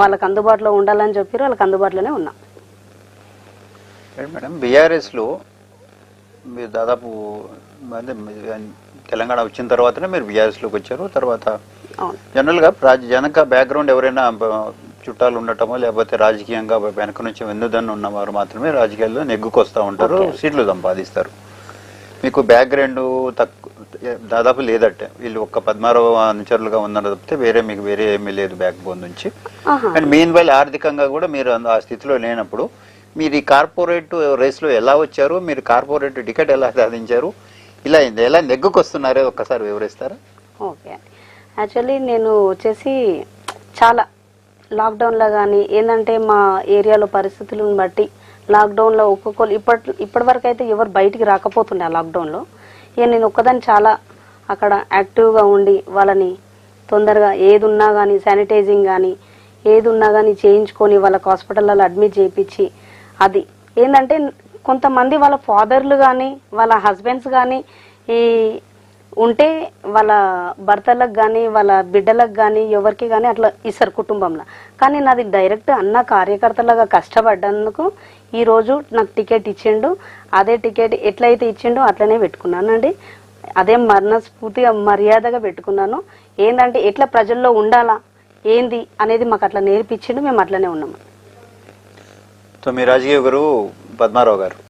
వాళ్ళకి అందుబాటులో ఉండాలని చెప్పారు వాళ్ళకి అందుబాటులోనే ఉన్నాం. మేడం బీఆర్ఎస్లో మీరు దాదాపు తెలంగాణ వచ్చిన తర్వాతనే మీరు బీఆర్ఎస్లోకి వచ్చారు తర్వాత జనరల్గా జనక బ్యాక్గ్రౌండ్ ఎవరైనా చుట్టాలు ఉండటమో లేకపోతే రాజకీయంగా వెనక నుంచి వెన్నుదన్ను ఉన్నవారు మాత్రమే రాజకీయాల్లో నెగ్గుకొస్తూ ఉంటారు. సీట్లు సంపాదిస్తారు. మీకు బ్యాక్గ్రౌండ్ తక్కువ దాదాపు లేదట్టే. వీళ్ళు ఒక్క పద్మారావు అనుచరులుగా ఉన్నారు తప్పితే వేరే మీకు వేరే ఏమీ లేదు బ్యాక్ బోన్ నుంచి. అండ్ మెయిన్ వైల్ ఆర్థికంగా కూడా మీరు ఆ స్థితిలో లేనప్పుడు మీరు ఈ కార్పొరేట్ రేస్లో ఎలా వచ్చారు? మీరు కార్పొరేట్ టికెట్ ఎలా సాధించారు? ఇలా అయింది. ఎలా నెగ్గుకొస్తున్నారో? ఒక్కసారి వివరిస్తారా? ఓకే. యాక్చువల్లీ నేను వచ్చేసి చాలా లాక్డౌన్లో కానీ ఏంటంటే మా ఏరియాలో పరిస్థితులను బట్టి లాక్డౌన్లో ఒక్కొక్కరు ఇప్పటి ఇప్పటి వరకు అయితే ఎవరు బయటికి రాకపోతుండే ఆ లాక్డౌన్లో ఇక నేను ఒక్కదాన్ని చాలా అక్కడ యాక్టివ్గా ఉండి వాళ్ళని తొందరగా ఏది ఉన్నా కానీ శానిటైజింగ్ కానీ ఏది ఉన్నా కానీ చేయించుకొని వాళ్ళకి హాస్పిటల్లో అడ్మిట్ చేయించి అది. ఏంటంటే కొంతమంది వాళ్ళ ఫాదర్లు కానీ వాళ్ళ హస్బెండ్స్ కానీ ఈ ఉంటే వాళ్ళ భర్తలకు కానీ వాళ్ళ బిడ్డలకు కానీ ఎవరికి కానీ అట్లా ఇస్తారు కుటుంబంలో. కానీ నాది డైరెక్ట్ అన్న కార్యకర్తలాగా కష్టపడ్డందుకు ఈరోజు నాకు టికెట్ ఇచ్చిండు. అదే టికెట్ ఎట్లయితే ఇచ్చిండో అట్లనే పెట్టుకున్నానండి. అదే మరణస్ఫూర్తిగా మర్యాదగా పెట్టుకున్నాను. ఏంటంటే ఎట్లా ప్రజల్లో ఉండాలా ఏంది అనేది మాకు అట్లా నేర్పించిండు. మేము అట్లనే ఉన్నాము. సో మీ రాజకీయ గురువు పద్మారావు గారు.